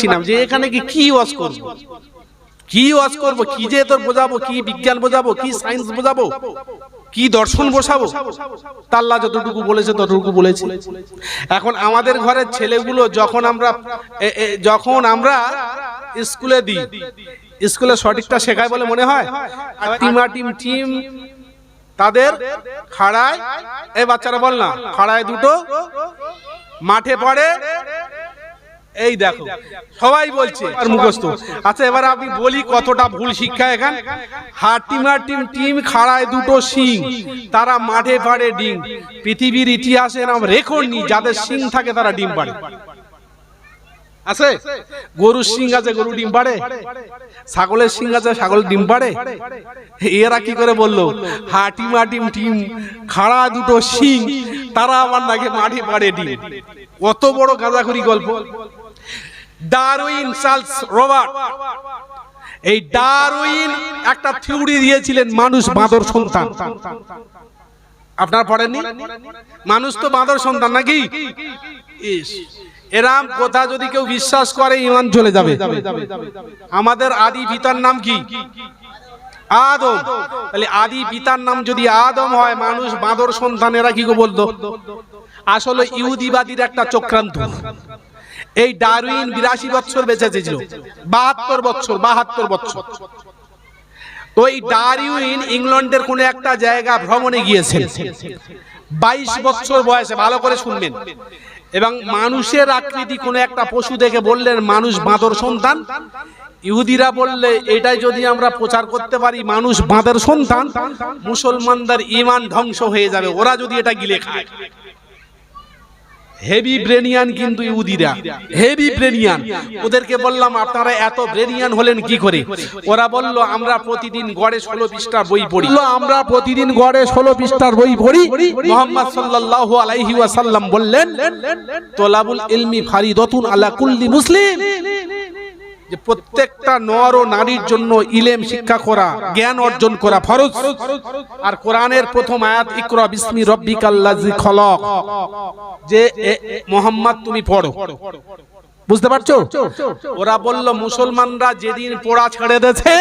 ছিলাম যে এখানে কি কি ওয়াজ করব? কি ওয়াজ করব? কি যে তোর বোঝাবো? কি বিজ্ঞান বোঝাবো? কি সায়েন্স বোঝাবো? কি দর্শন বসাবো? তাল্লা যতটুকু বলেছে, ততটুকু বলেছে। এখন আমাদের ঘরের ছেলেগুলো যখন আমরা যখন আমরা স্কুলে দিই, স্কুলে সঠিকটা শেখায় বলে মনে হয়? আর টিমা টিম টিম, তাদের খাড়ায় এই বাচ্চারা বল না, খাড়ায় দুটো, মাঠে পড়ে এই দেখো, সবাই বলছে। আর মুখস্থ। আচ্ছা এবার আমি বলি কতটা ভুল শিক্ষা এখান। হাটিমা টিম টিম খাড়ায় দুটো সিং তারা মাঠে পাড়ে ডিম। পৃথিবীর ইতিহাসে এরকম রেকর্ড নি যাদের সিং থাকে তারা ডিম পাড়ে। আছে? গরুর সিং আছে, গরু ডিম পাড়ে। ছাগলের সিং আছে, ছাগল ডিম পাড়ে। এরা কি করে বলল? হাটিমা টিম টিম খাড়া দুটো সিং তারা আমার নাকি মাঠে পাড়ে ডিম। কত বড় গাঁজাখুরি গল্প। Darwin Charles Robert. এই ডারউইন একটা থিওরি দিয়েছিলেন মানুষ বাঁদর সন্তান। আপনার পড়েননি? মানুষ তো বাঁদর সন্তান নাকি? এরাম কথা যদি কেউ বিশ্বাস করে, ইমান চলে যাবে। আমাদের আদি পিতার নাম কি? আদম। তাহলে আদি পিতার নাম যদি আদম হয়, মানুষ বাঁদর সন্তানেরা কি বলতো? আসলে ইহুদিবাদীর একটা চক্রান্ত। এই ডারউইন বিরাশি বছর বেঁচে ছিল। বাহাত্তর বছর বাহাত্তর বছর। ওই এই ডারউইন ইংল্যান্ডের কোন একটা জায়গা ভ্রমণে গিয়েছেন। বাইশ বছর বয়সে, ভালো করে শুনবেন। এবং মানুষের আকৃতি কোন একটা পশু দেখে বললেন, মানুষ বাঁদর সন্তান। ইহুদিরা বললে, এটাই যদি আমরা প্রচার করতে পারি, মানুষ বাঁদর সন্তান, মুসলমানদের ইমান ধ্বংস হয়ে যাবে। ওরা যদি এটা গিলে খায়। হেভি ব্রেনিয়ান কিন্তু ইহুদিরা। হেভি ব্রেনিয়ান ওদেরকে বললাম আপনারা এত ব্রেনিয়ান হলেন কি করে? ওরা বলল আমরা প্রতিদিন গড়ে ষোলো পৃষ্ঠার বই পড়ি। বলল, আমরা প্রতিদিন গড়ে ষোলো পৃষ্ঠার বই পড়ি। মোহাম্মদ সাল্লাল্লাহু আলাইহি ওয়াসাল্লাম বললেন তোলাবুল ইলমি ফারিদতুন আলা কুল্লি মুসলিম। যে প্রত্যেকটা নর ও নারীর জন্য ইলেম শিক্ষা করা, জ্ঞান অর্জন করা ফরজ। আর কোরআনের প্রথম আয়াত, ইকরা বিসমি রব্বিকাল্লাজি খলক। যে মোহাম্মদ তুমি পড়ো। বুঝতে পারছ? ওরা বলল, মুসলমানরা যেদিন পোড়া ছেড়ে দিয়েছে,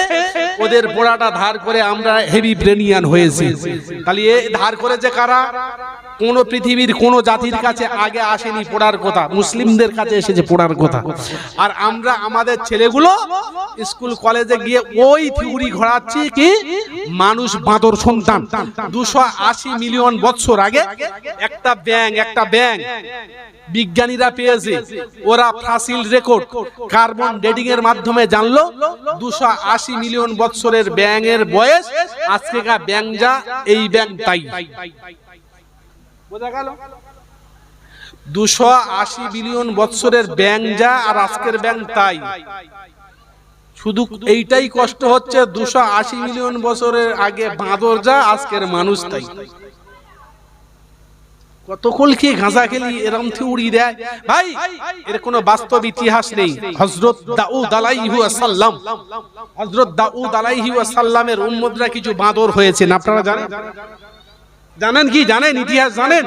ওদের পোড়াটা ধার করে আমরা হেভি ব্রেনিয়ান হয়েছি। তাহলে এ ধার করেছে কারা? কোন পৃথিবীর কোন জাতির কাছে আগে আসেনি পড়ার কথা, মুসলিমদের কাছে এসেছে পড়ার কথা। আর আমরা আমাদের ছেলেগুলো স্কুল, কলেজে গিয়ে ওই থিওরি ঘোরাচ্ছি কি, মানুষ বাঁদর সন্তান। দুশো আশি মিলিয়ন বছর আগে একটা ব্যাং একটা ব্যাং বিজ্ঞানীরা পেয়েছে। ওরা ফাসিল রেকর্ড, কার্বন ডেটিং এর মাধ্যমে জানলো, দুশো আশি মিলিয়ন বছরের ব্যাঙের বয়স আজকেকার ব্যাং যা এই ব্যাং তাই। দুশো আশি বিলিয়ন বৎসরের ব্যাং যা আর আজকের ব্যাং তাই। শুধু এইটাই কষ্ট হচ্ছে, দুশো আশি মিলিয়ন বছরের আগে বাঁদর যা, আজকের মানুষ তাই। কতক্ষণ কি গাঁজা খেলি এরকম থিউড়ি দেয়। ভাই, এর কোনো বাস্তব ইতিহাস নেই। হযরত দাউদ আলাইহি ওয়াসাল্লাম, হযরত দাউদ আলাইহি ওয়াসাল্লামের উম্মতরা কিছু বাঁদর হয়েছেন, আপনারা জানেন? জানেন কি? জানেন ইতিহাস জানেন?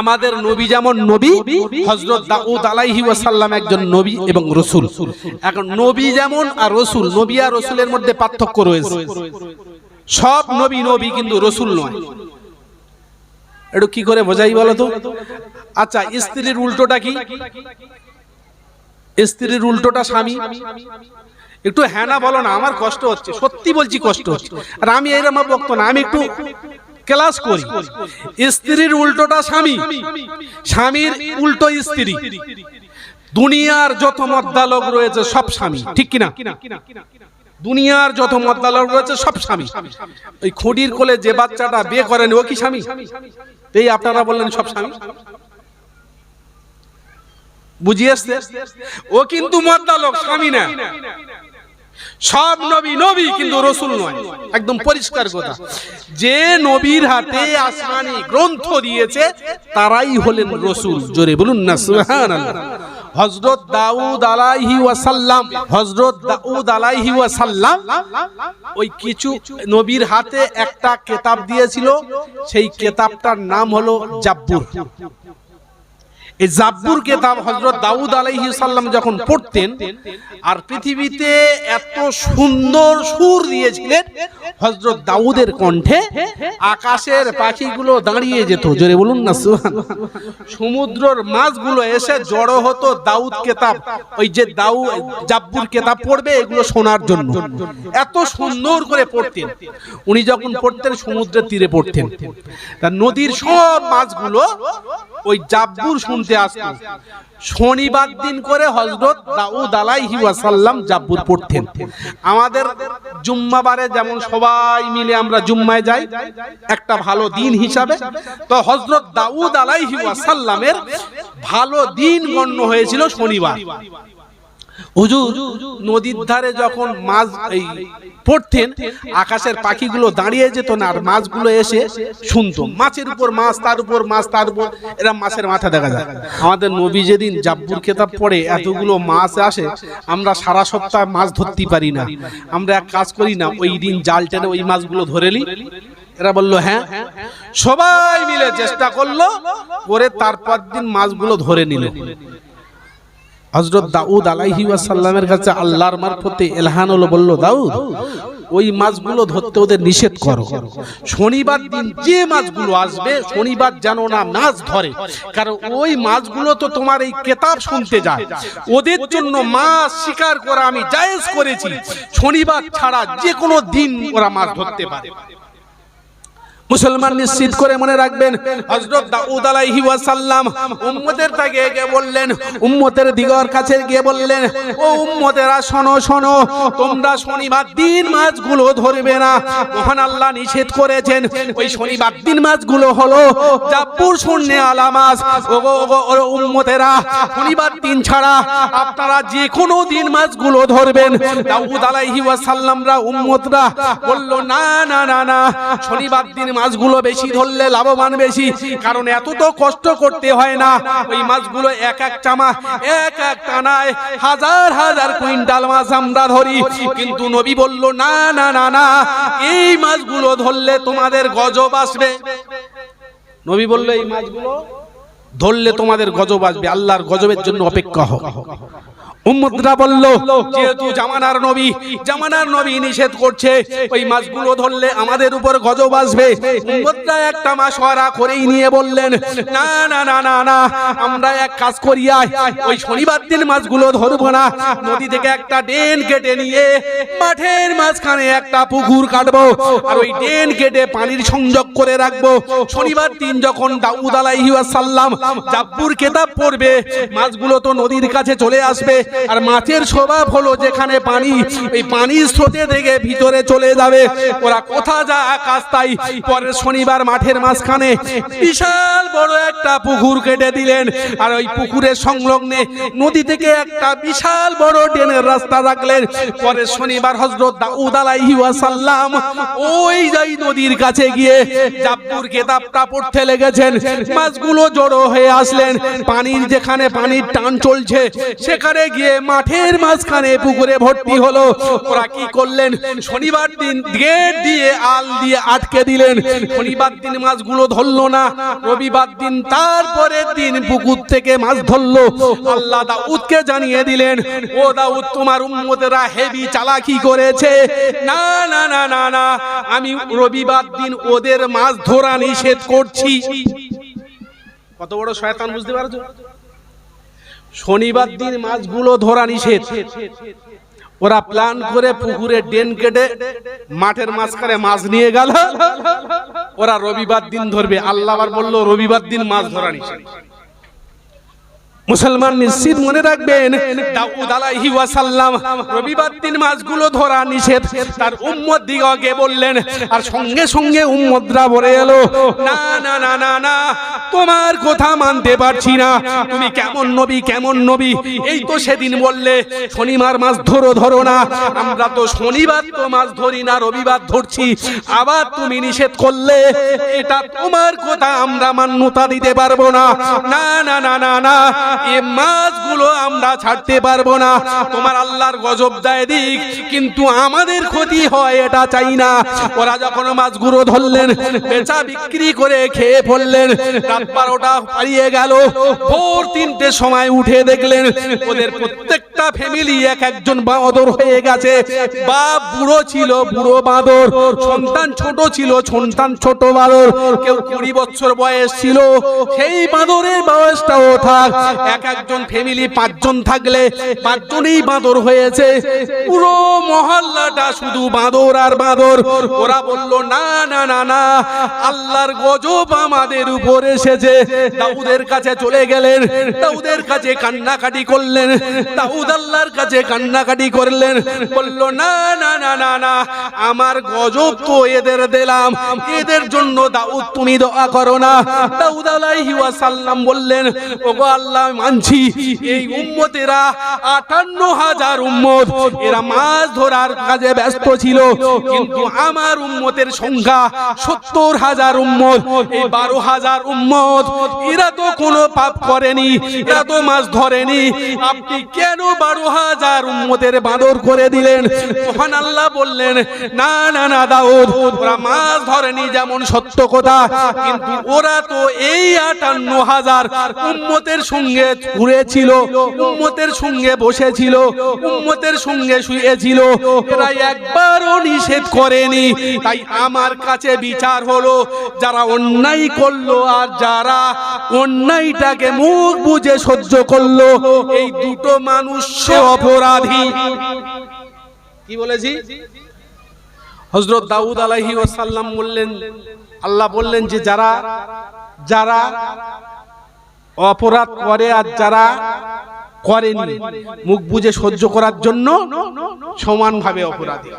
আমাদের নবী যেমন নবী, হযরত দাউদ আলাইহি ওয়াসাল্লাম একজন নবী এবং রসুল। এখন নবী যেমন আর রসুল, নবী আর রসুলের মধ্যে পার্থক্য রয়েছে। সব নবী নবী কিন্তু রসুল নয়। একটু কি করে বোঝাই বলো তো? আচ্ছা স্ত্রীর উল্টোটা কি? স্ত্রীর উল্টোটা স্বামী। একটু হ্যাঁ না বলো না, আমার কষ্ট হচ্ছে। সত্যি বলছি কষ্ট হচ্ছে। আর আমি এইরকম বক্ত না, আমি একটু ক্লাস করি। স্ত্রীর উল্টোটা স্বামী। স্বামীর উল্টো স্ত্রী। দুনিয়ার যত মদ্দালক রয়েছে, সব স্বামী। ঠিক কিনা? দুনিয়ার যত মদ্দালক রয়েছে, সব স্বামী। ওই খুঁটির কোলে যে বাচ্চাটা বিয়ে করেন, ও কি স্বামী? এই আপনারা বললেন, সব স্বামী। বুঝিয়ে আসছে? ও কিন্তু মদ্দালক, স্বামী না। সব নবী নবী কিন্তু রসুল নয়। একদম পরিষ্কার কথা। যে নবীর হাতে আসমানি গ্রন্থ দিয়েছে, তারাই হলেন রসুল। জোরে বলুন না, সুবহানাল্লাহ। হযরত দাউদ আলাইহি ওয়াসাল্লাম, হযরত দাউদ আলাইহি ওয়াসাল্লাম, ওই কিছু নবীর হাতে একটা কেতাব দিয়েছিল। সেই কেতাবটার নাম হলো জাব্বুর। এই জাব্বুর কেতাব হজরত দাউদ আলাইহি সাল্লাম যখন পড়তেন, আর পৃথিবীতে এত সুন্দর সুর দিয়েছিলেন হজরত দাউদের কণ্ঠে, আকাশের পাখিগুলো দাঁড়িয়ে যেত। জোরে বলুন না সুবহান সমুদ্রর মাছগুলো এসে জড়ো হতো দাউদ কেতাব। ওই যে দাউ, জাব্বুর কেতাব পড়বে, এগুলো শোনার জন্য। এত সুন্দর করে পড়তেন। উনি যখন পড়তেন, সমুদ্রের তীরে পড়তেন। তা নদীর সব মাছগুলো ওই জাব্বুর শুনতে আসতো। শনিবার দিন করে হজরত দাউদ আলাইহি ওয়াসাল্লাম জাব্বুর পড়তেন। আমাদের জুম্মাবারে যেমন সবাই মিলে আমরা জুম্মায় যাই, একটা ভালো দিন হিসাবে। তো হজরত দাউদ আলাইহি ওয়াসাল্লামের ভালো দিন গণ্য হয়েছিল শনিবার। হুজুর, নদীর ধারে যখন মাছ এই পড়তেন, আকাশের পাখিগুলো দাঁড়িয়ে যেত না, আর মাছগুলো এসে শুনতো। মাছের উপর মাছ, তার উপর মাছ, তার উপর, এরা মাছের মাথা দেখা যায়। আমাদের নবী যেদিন জাব্বুর খেতাব পড়ে, এতগুলো মাছ আসে, আমরা সারা সপ্তাহ মাছ ধরতে পারি না। আমরা এক কাজ করি না, ওই দিন জাল টেনে ওই মাছগুলো ধরে নি। এরা বলল হ্যাঁ। সবাই মিলে চেষ্টা করল, করে তারপর দিন মাছগুলো ধরে নিল। হজরত দাউদ আলাইহি ওয়াসাল্লামের কাছে আল্লাহর মারফতে এলহান হলো, বলল, দাউদ, ওই মাছগুলো ধরতে ওদের নিষেধ করো। শনিবার দিন যে মাছগুলো আসবে, শনিবার যেন না মাছ ধরে। কারণ ওই মাছগুলো তো তোমার এই কেতাব শুনতে যায়। ওদের জন্য মাছ শিকার করা আমি জায়েজ করেছি। শনিবার ছাড়া যে কোনো দিন ওরা মাছ ধরতে পারে। মুসলমান নিশ্চিত করে মনে রাখবেন, হযরত দাউদ আলাইহি ওয়াসাল্লাম উম্মতের গিয়ে বললেন, উম্মতের দিগর কাছে গিয়ে বললেন, ও উম্মতেরা, শোনো শোনো, তোমরা শনিবার দিন মাছগুলো ধরবে না। মহান আল্লাহ নিষেধ করেছেন, ওই শনিবার দিন মাছগুলো হলো জাব্বুর শূন্য আলা মাছ। ও উম্মতেরা, শনিবার দিন ছাড়া আপনারা যে কোনো দিন মাছগুলো ধরবেন। দাউদ আলাইহি ওয়াসাল্লামরা, উম্মতরা বলল, না না না না, শনিবার দিন মাছগুলো বেশি ধরলে লাভবান বেশি, কারণ এত তো কষ্ট করতে হয় না। ওই মাছগুলো এক এক চামা, এক এক টানায় হাজার হাজার কুইন্টাল মাছ আমরা ধরি। কিন্তু নবী বলল, না না না না, এই মাছগুলো ধরলে তোমাদের গজব আসবে। নবী বলল, এই মাছগুলো ধরলে তোমাদের গজব আসবে। আল্লাহর গজবের জন্য অপেক্ষা হোক। উম্মতরা বলল, যেহেতু জামানার নবী জামানার নবী নিষেধ করছে, ওই মাছগুলো ধরলে আমাদের উপর গজব আসবে। উম্মতরা একটা মাসওয়ারা করেই নিয়ে বললেন, না না না না না, আমরা এক কাজ করি ওই শনিবার দিন মাছগুলো ধরবো না। নদী থেকে একটা ডেন কেটে নিয়ে মাঠের মাঝখানে একটা পুকুর কাটবো, আর ওই ডেন কেটে পানির সংযোগ করে রাখব। শনিবার দিন যখন দাউদ আলাইহি ওয়াসাল্লাম জাব্বুর কেতাব পড়বে, মাছগুলো তো নদীর কাছে চলে আসবে আর মাছের স্বভাব হলো যেখানে পানি, এই পানির স্রোতে থেকে ভিতরে চলে যাবে। ওরা কোথা যা আকাশ তাই পরের শনিবার মাঠের মাঝখানে বিশাল বড় একটা পুকুর কেটে দিলেন। আর ওই পুকুরের সংলগ্নে নদী থেকে একটা বিশাল বড় ড্রেনের রাস্তা রাখলেন। পরের শনিবার হজরত দাউদ আলাইহি ওই যাই নদীর কাছে গিয়ে জাব্বুর কেতাবটা পড়তে লেগেছেন। মাছগুলো জড়ো হয়ে আসলেন। পানির যেখানে পানির টান চলছে, সেখানে গিয়ে মাঠের মাঝখানে পুকুরে ভর্তি হলো। ওরা কি করলেন? শনিবার দিন গেট দিয়ে আল দিয়ে আটকে দিলেন। শনিবার দিন মাছগুলো ধরলো না। রবিবার দিন তারপরের দিন পুকুর থেকে মাছ ধরলো। আল্লাহ দাউদকে জানিয়ে দিলেন, ও দাউদ, তোমার উম্মতেরা হেভি চালাকি করেছে। না না না না না, আমি রবিবার দিন ওদের মাছ ধরা নিষেধ করছি। কত বড় শয়তান বুঝতে পারছ? শনিবার দিন মাছগুলো ধরা নিষেধ। ওরা প্ল্যান করে পুকুরে ডেন কেটে মাঠের মাঝখানে মাছ নিয়ে গেল। ওরা রবিবার দিন ধরবে। আল্লাহ বলল, রবিবার দিন মাছ ধরা নিষেধ। মুসলমান নিশ্চিত মনে রাখবেন রবিবার দিন মাছগুলো ধরা নিষেধ। তার উম্মত দিগকে বললেন, আর সঙ্গে সঙ্গে উম্মতরা বলে এলো, না না না না না, তোমার কথা মানতে পারছি না। তুমি কেমন নবী কেমন নবী? এই তো সেদিন বললে, শনিবার মাছ ধরো ধরো না। আমরা তো শনিবার তো মাছ ধরি না, রবিবার ধরছি। আবার তুমি নিষেধ করলে, এটা তোমার কথা, আমরা মান্যতা দিতে পারব না। না না না না না এ মাছগুলো আমরা ছাড়তে পারব না। তোমার আল্লাহর গজব দেয় দিক, কিন্তু আমাদের ক্ষতি হয়, এটা চাই না। ওরা যখন মাছগুলো ধরলেন, বেচা বিক্রি করে খেয়ে পড়লেন রাত বারোটা পালিয়ে গেল। ভোর তিনটে সময় উঠে দেখলেন, ওদের প্রত্যেকটা ফ্যামিলি এক একজন বাঁদর হয়ে গেছে। বা বুড়ো ছিল, বুড়ো বাঁদর। সন্তান ছোট ছিল, সন্তান ছোট বাঁদর। কেউ কুড়ি বছর বয়স ছিল। সেই বাঁদরের বয়সটাও থাক, এক একজন ফ্যামিলি পাঁচজন থাকলে পাঁচজনই বাঁদর হয়েছে। পুরো মহল্লাটা শুধু বাঁদর আর বাঁদর। ওরা বলল, না না না না, আল্লাহর গজব আমাদের উপর এসেছে। দাউদের কাছে চলে গেলেন, দাউদের কাছে কান্নাকাটি করলেন। দাউদ আল্লাহর কাছে কান্নাকাটি করলেন। বলল, না না না না না, আমার গজব তো এদের দিলাম। এদের জন্য দাউদ তুমি দোয়া করো না। দাউদ আলাইহি ওয়াসাল্লাম বললেন, ওগো আল্লাহ মানছি। এই উম্মতেরা আটান্ন হাজার উম্মত। এরা মাছ ধরার কাজে ব্যস্ত ছিল। কিন্তু আমার উম্মতের সংখ্যা সত্তর হাজার উম্মত। এই বারো হাজার উম্মত, এরা তো কোনো পাপ করেনি, এরা তো মাছ ধরেনি। আপনি কেন বারো হাজার উম্মতের বাঁদর করে দিলেন। মহান আল্লাহ বললেন, না না না, দাউদ, ওরা মাছ ধরেনি যেমন সত্য কথা, কিন্তু ওরা তো এই আটান্ন হাজার উম্মতের সঙ্গে ঘুরেছিল, উম্মতের সঙ্গে বসেছিল, উম্মতের সঙ্গে শুয়েছিল, এরা একবারও নিষেধ করেনি। তাই আমার কাছে বিচার হলো, যারা অন্যায় করল আর যারা অন্যায়টাকে মুখ বুঝে সহ্য করল, এই দুটো মানুষ অপরাধী। কি বলেছি? হজরত দাউদ আলাইহি ওয়াসাল্লাম বললেন, আল্লাহ বললেন যে যারা যারা অপরাধ করে আর যারা করেনি, মুখ বুঝে সহ্য করার জন্য সমানভাবে অপরাধী।